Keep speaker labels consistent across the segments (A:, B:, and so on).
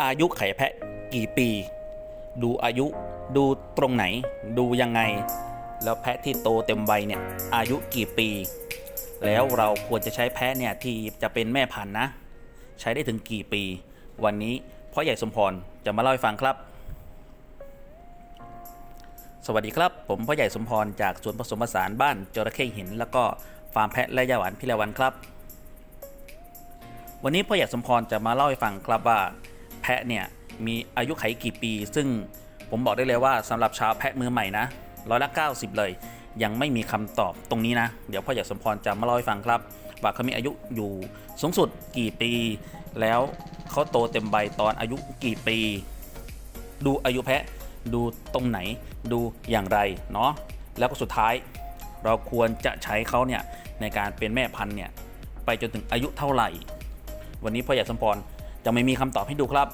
A: อายุไข่แพะกี่ปี ดูอายุดูตรงไหน ดูยังไง แล้วแพะที่โตเต็มวัยเนี่ยอายุกี่ปี แล้วเราควรจะใช้แพะเนี่ยที่จะเป็นแม่พันธุ์นะ ใช้ได้ถึงกี่ปี วันนี้พ่อใหญ่สมพรจะมาเล่าให้ฟังครับ สวัสดีครับ ผมพ่อใหญ่สมพรจากสวนผสมผสานบ้านจระเข้หิน แล้วก็ฟาร์มแพะและยาหวานพิรวันครับ วันนี้พ่อใหญ่สมพรจะมาเล่าให้ฟังครับว่าะเนี่ยมีอายุไขกี่ปี ซึ่งผมบอกได้เลยว่าสำหรับชาวแพะมือใหม่นะร้อยละ90 เลย ยังไม่มีคำตอบตรงนี้นะ เดี๋ยวพ่อใหญ่สมพรจะมาเล่าให้ฟังครับว่าเขามีอายุอยู่สูงสุดกี่ปี แล้วเขาโตเต็มใบตอนอายุกี่ปี ดูอายุแพะดูตรงไหนดูอย่างไรเนาะแล้วก็สุดท้ายเราควรจะใช้เขาเนี่ยในการเป็นแม่พันธุ์เนี่ยไปจนถึงอายุเท่าไหร่ วันนี้พ่อใหญ่สมพร จะไม่มีคำตอบให้ดูครับ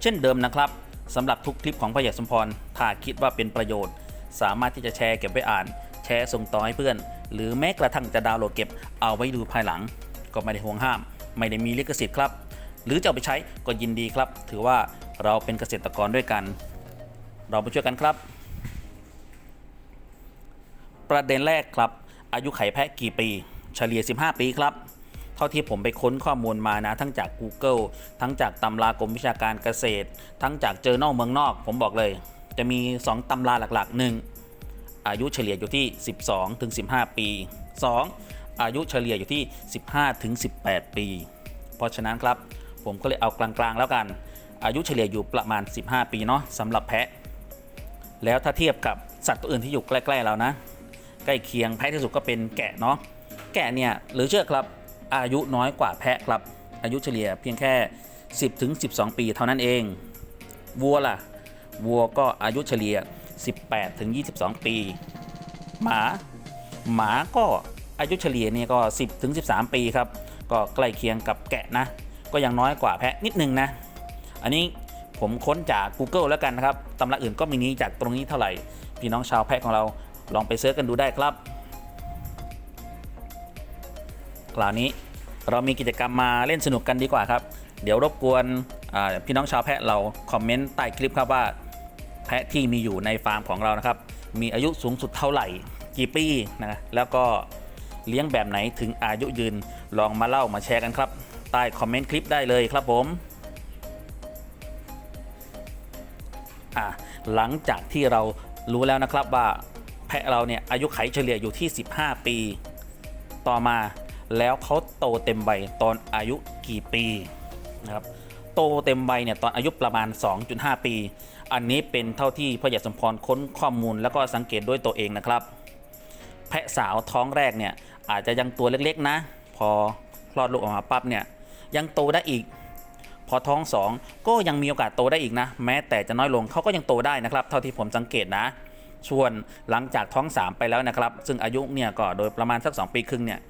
A: เช่นเดิมนะครับสำหรับทุกคลิปของพ่อใหญ่สมพรถ้าคิดว่าเป็นประโยชน์ สามารถที่จะแชร์เก็บไว้อ่าน แชร์ส่งต่อให้เพื่อน หรือแม้กระทั่งจะดาวน์โหลดเก็บเอาไว้ดูภายหลัง ก็ไม่ได้ห่วงห้าม ไม่ได้มีลิขสิทธิ์ครับหรือจะเอาไปใช้ก็ยินดีครับ ถือว่าเราเป็นเกษตรกรด้วยกัน เรามาช่วยกันครับ ประเด็นแรกครับ อายุไขแพะกี่ปี เฉลี่ย 15 ปีครับ เท่าที่ผมไปค้นข้อมูลมานะ ทั้งจาก Google ทั้งจากตำรากรมวิชาการเกษตร ทั้งจากเจอนอกเมืองนอก ผมบอกเลย จะมี 2ตำราหลักๆ1อายุเฉลี่ยอยู่ที่ 12ถึง15 ปี 2 อายุเฉลี่ยอยู่ที่ 15ถึง18 ปี เพราะฉะนั้นครับผมก็เลยเอากลางๆแล้วกัน อายุเฉลี่ยอยู่ประมาณ 15 ปีเนาะสำหรับแพะ แล้วถ้าเทียบกับสัตว์ตัวอื่นที่อยู่ใกล้ๆเรานะ ใกล้เคียงแพะที่สุดก็เป็นแกะเนาะแกะเนี่ยหรือเชื่อครับ อายุน้อยกว่าแพะครับ อายุเฉลี่ยเพียงแค่ 10ถึง12 ปีเท่านั้นเอง วัวล่ะ วัวก็อายุเฉลี่ย 18ถึง22 ปี หมา หมาก็อายุเฉลี่ยเนี่ยก็ 10ถึง13 ปีครับ ก็ใกล้เคียงกับแกะนะ ก็ยังน้อยกว่าแพะนิดนึงนะ อันนี้ผมค้นจาก Google แล้วกันนะครับ ตำราอื่นก็มีนี้จากตรงนี้เท่าไหร่ พี่น้องชาวแพะของเราลองไปเสิร์ชกันดูได้ครับ ราวนี้ เรามีกิจกรรมมาเล่นสนุกกันดีกว่าครับ เดี๋ยวรบกวนพี่น้องชาวแพะเราคอมเมนต์ใต้คลิปครับว่า แพะที่มีอยู่ในฟาร์มของเรานะครับ มีอายุสูงสุดเท่าไหร่กี่ปีนะแล้วก็เลี้ยงแบบไหนถึงอายุยืนลองมาเล่ามาแชร์กันครับใต้คอมเมนต์คลิปได้เลยครับผมหลังจากที่เรารู้แล้วนะครับว่าแพะเราเนี่ยอายุไขเฉลี่ยอยู่ที่ 15 ปี ต่อมา แล้วเขาโตเต็มใบตอนอายุกี่ปีนะครับโตเต็มใบเนี่ยตอนอายุประมาณ 2.5 ปี อันนี้เป็นเท่าที่พ่อใหญ่สมพรค้นข้อมูลแล้วก็สังเกตด้วยตัวเองนะครับ แพะสาวท้องแรกเนี่ยอาจจะยังตัวเล็กๆนะ พอคลอดลูกออกมาปั๊บเนี่ยยังโตได้อีก พอท้องสองก็ยังมีโอกาสโตได้อีกนะ แม้แต่จะน้อยลงเขาก็ยังโตได้นะครับ เท่าที่ผมสังเกตนะส่วนหลังจากท้อง 3 ไปแล้วนะครับ ซึ่งอายุเนี่ยก็โดยประมาณสัก 2 ปีครึ่งเนี่ย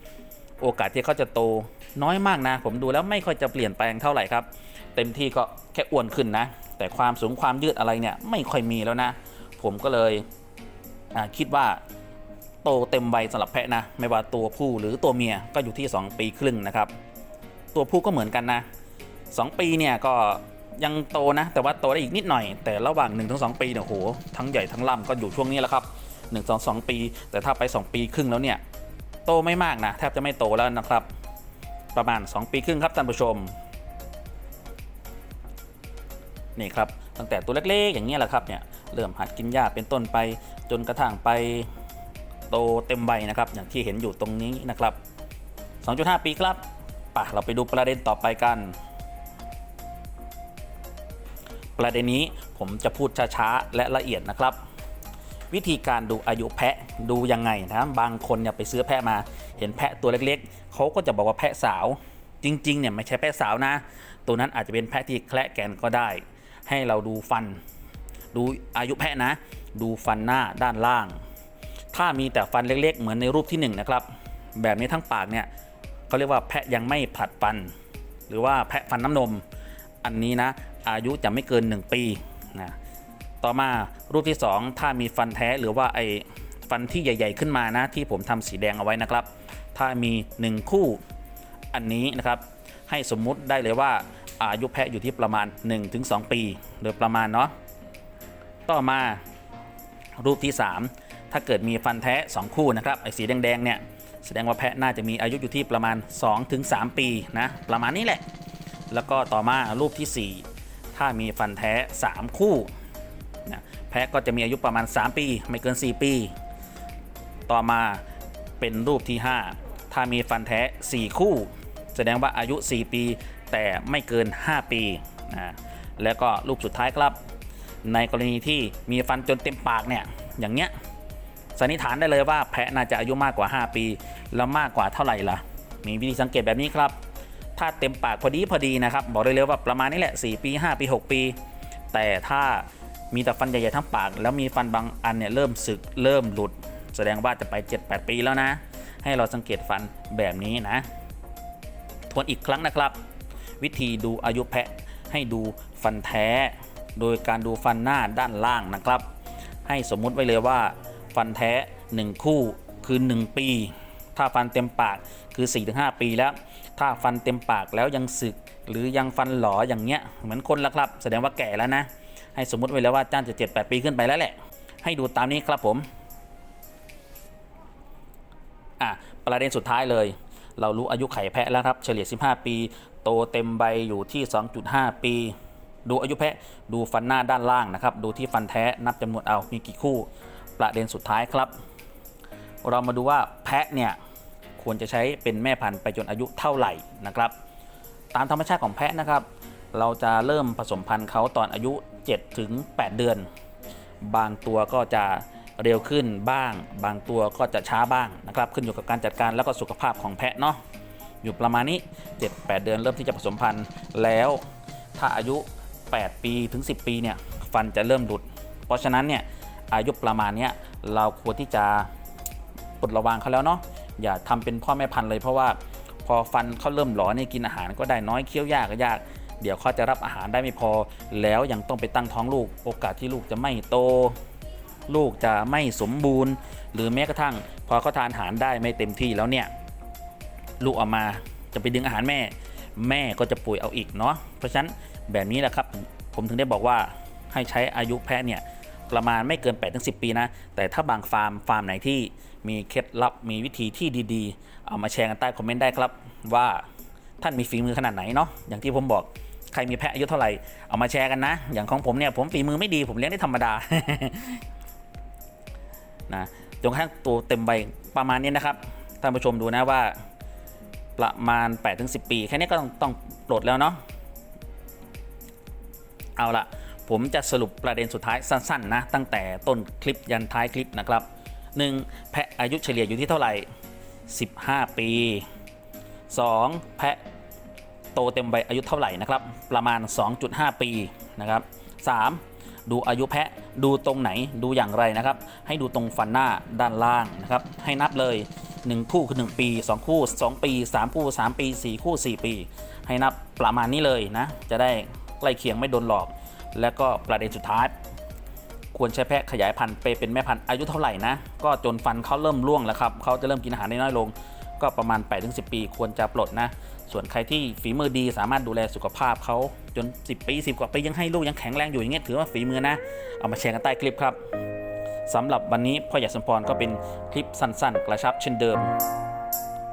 A: โอกาสที่เขาจะโตน้อยมากนะ ผมดูแล้วไม่ค่อยจะเปลี่ยนแปลงเท่าไหร่ครับ เต็มที่ก็แค่อ้วนขึ้นนะ แต่ความสูงความยืดอะไรเนี่ยไม่ค่อยมีแล้วนะ ผมก็เลยคิดว่าโตเต็มวัยสำหรับแพะนะ ไม่ว่าตัวผู้หรือตัวเมียก็อยู่ที่ 2 ปีครึ่งนะครับ ตัวผู้ก็เหมือนกันนะ 2 ปีเนี่ยก็ยังโตนะ แต่ว่าโตได้อีกนิดหน่อย แต่ระหว่าง1-2ปีเนี่ยโหทั้งใหญ่ทั้งล่ำก็อยู่ช่วงนี้แหละครับ1 2 2ปี แต่ถ้าไป 2 ปีครึ่งแล้วเนี่ย โตไม่มากนะแทบจะไม่โตแล้วนะครับ ประมาณ 2 ปีครึ่งครับท่านผู้ชม นี่ครับตั้งแต่ตัวเล็กๆ อย่างนี้ยแหละครับเนี่ยเริ่มหัดกินหญ้าเป็นต้นไป จนกระทั่งไปโตเต็มใบนะครับ อย่างที่เห็นอยู่ตรงนี้นะครับ 2.5 ปีครับป่ะเราไปดูประเด็นต่อไปกัน ประเด็นนี้ผมจะพูดช้าๆและละเอียดนะครับ วิธีการดูอายุแพะดูยังไงนะบางคนเนี่ยไปซื้อแพะมา เห็นแพะตัวเล็กๆเขาก็จะบอกว่าแพะสาวจริงๆเนี่ยไม่ใช่แพะสาวนะ ตัวนั้นอาจจะเป็นแพะที่แคละแกนก็ได้ ให้เราดูฟัน ดูอายุแพะนะ ดูฟันหน้าด้านล่าง ถ้ามีแต่ฟันเล็กๆ เหมือนในรูปที่หนึ่งนะครับ แบบนี้ทั้งปากเนี่ยเขาเรียกว่าแพะยังไม่ผัดฟัน หรือว่าแพะฟันน้ำนม อันนี้นะอายุจะไม่เกิน 1 ปีนะ ต่อมารูปที่ 2 ถ้ามีฟันแท้หรือว่าไอฟันที่ใหญ่ ๆ ขึ้นมานะ ที่ผมทำสีแดงเอาไว้นะครับ ถ้ามี 1 คู่อันนี้นะครับ ให้สมมุติได้เลยว่าอายุแพะอยู่ที่ประมาณ 1-2 ปีโดยประมาณเนาะต่อมารูปที่ 3 ถ้าเกิดมีฟันแท้ 2 คู่นะครับไอ้สีแดงๆเนี่ยแสดงว่าแพะน่าจะมีอายุอยู่ที่ประมาณ 2-3 ปีนะประมาณนี้แหละ แล้วก็ต่อมารูปทีสี่4 ถ้ามีฟันแท้ 3 คู่ นะแพะก็จะมีอายุประมาณ 3 ปี ไม่เกิน 4 ปี ต่อมาเป็นรูปที่ 5 ถ้ามีฟันแท้ 4 คู่ แสดงว่าอายุ 4 ปี แต่ไม่เกิน 5 ปีนะแล้วก็รูปสุดท้ายครับ ในกรณีที่มีฟันจนเต็มปากเนี่ยอย่างเนี้ยสันนิษฐานได้เลยว่าแพะน่าจะอายุมากกว่า 5 ปี แล้วมากกว่าเท่าไหร่ล่ะ มีวิธีสังเกตแบบนี้ครับ ถ้าเต็มปากพอดีพอดีนะครับ บอกได้เลยว่าประมาณนี้แหละ 4 ปี 5 ปี 6 ปี แต่ถ้า มีแต่ฟันใหญ่ๆทั้งปาก แล้วมีฟันบางอันเนี่ยเริ่มสึกเริ่มหลุด แสดงว่าจะไป 7-8 ปีแล้วนะ ให้เราสังเกตฟันแบบนี้นะ ทวนอีกครั้งนะครับ วิธีดูอายุแพะให้ดูฟันแท้ โดยการดูฟันหน้าด้านล่างนะครับ ให้สมมุติไว้เลยว่า ฟันแท้ 1 คู่คือ 1 ปี ถ้าฟันเต็มปากคือ 4-5 ปีแล้ว ถ้าฟันเต็มปากแล้วยังสึก หรือยังฟันหลออย่างเงี้ยเหมือนคนละครับ แสดงว่าแก่แล้วนะ ให้สมมุติไว้แล้วว่าจ้านจะ7-8ปีขึ้นไปแล้วแหละ ให้ดูตามนี้ครับผมอะประเด็นสุดท้ายเลย เรารู้อายุไข่แพะแล้วครับ เฉลี่ย 15 ปี โตเต็มใบอยู่ที่ 2.5 ปี ดูอายุแพะดูฟันหน้าด้านล่างนะครับ ดูที่ฟันแท้นับจำนวนเอามีกี่คู่ ประเด็นสุดท้ายครับ เรามาดูว่าแพะเนี่ยควรจะใช้เป็นแม่พันธุ์ไปจนอายุเท่าไหร่นะครับ ตามธรรมชาติของแพะนะครับ เราจะเริ่มผสมพันธุ์เขาตอนอายุ 7 ถึง 8 เดือน บางตัวก็จะเร็วขึ้นบ้าง บางตัวก็จะช้าบ้างนะครับ ขึ้นอยู่กับการจัดการแล้วก็สุขภาพของแพะเนาะอยู่ประมาณนี้ 7-8 เดือนเริ่มที่จะผสมพันธุ์แล้วถ้าอายุ 8 ปีถึง 10 ปีเนี่ยฟันจะเริ่มหลุด เพราะฉะนั้นเนี่ยอายุประมาณนี้เราควรที่จะปลดระวางเขาแล้วเนาะอย่าทำเป็นพ่อแม่พันธุ์เลยเพราะว่าพอฟันเขาเริ่มหลอนี่กินอาหารก็ได้น้อยเคี้ยวยากก็ยาก เดี๋ยวเขาจะรับอาหารได้ไม่พอ แล้วยังต้องไปตั้งท้องลูก โอกาสที่ลูกจะไม่โต ลูกจะไม่สมบูรณ์ หรือแม้กระทั่ง พอเขาทานอาหารได้ไม่เต็มที่แล้วเนี่ยลูกออกมาจะไปดึงอาหารแม่ แม่ก็จะป่วยเอาอีกเนาะเพราะฉะนั้นแบบนี้แหละครับ ผมถึงได้บอกว่าให้ใช้อายุแพะเนี่ยประมาณไม่เกิน8-10ปีนะ แต่ถ้าบางฟาร์มฟาร์มไหนที่มีเคล็ดลับมีวิธีที่ดีๆ เอามาแชร์กันใต้คอมเมนต์ได้ครับว่าท่านมีฝีมือขนาดไหนเนาะอย่างที่ผมบอก ใครมีแพะอายุเท่าไหร่ เอามาแชร์กันนะ อย่างของผมเนี่ยผมฝีมือไม่ดีผมเลี้ยงได้ธรรมดา นะจนกระทั่งตัวเต็มใบประมาณนี้นะครับ ท่านผู้ชมดูนะว่าประมาณ 8-10 ปี แค่นี้ก็ต้องต้องปลดแล้วเนาะ เอาละผมจะสรุปประเด็นสุดท้ายสั้นๆนะ ตั้งแต่ต้นคลิปยันท้ายคลิปนะครับ 1. แพะอายุเฉลี่ยอยู่ที่เท่าไหร่ 15 ปี 2. แพะ โตเต็มใบอายุเท่าไหร่นะครับ ประมาณ 2.5 ปีนะครับ 3. ดูอายุแพะดูตรงไหนดูอย่างไรนะครับ ให้ดูตรงฟันหน้าด้านล่างนะครับ ให้นับเลย 1 คู่คือ 1 ปี 2 คู่ 2 ปี 3 คู่ 3 ปี 4 คู่ 4 ปี ให้นับประมาณนี้เลยนะ จะได้ใกล้เคียงไม่โดนหลอก แล้วก็ประเด็นสุดท้าย ควรใช้แพะขยายพันธุ์ไปเป็นแม่พันธุ์อายุเท่าไหร่นะ ก็จนฟันเขาเริ่มร่วงแล้วครับเขาจะเริ่มกินอาหารได้น้อยลง ก็ประมาณ8-10 ปี ควรจะปลดนะ ส่วนใครที่ฝีมือดีสามารถดูแลสุขภาพเขาจน 10 ปี 10 กว่าปียังให้ลูกยังแข็งแรงอยู่อย่างเงี้ยถือว่าฝีมือนะ เอามาแชร์กันใต้คลิปครับสำหรับวันนี้พ่อใหญ่สมพรก็เป็นคลิปสั้นๆ กระชับเช่นเดิม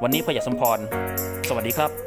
A: วันนี้พ่อใหญ่สมพร สวัสดีครับ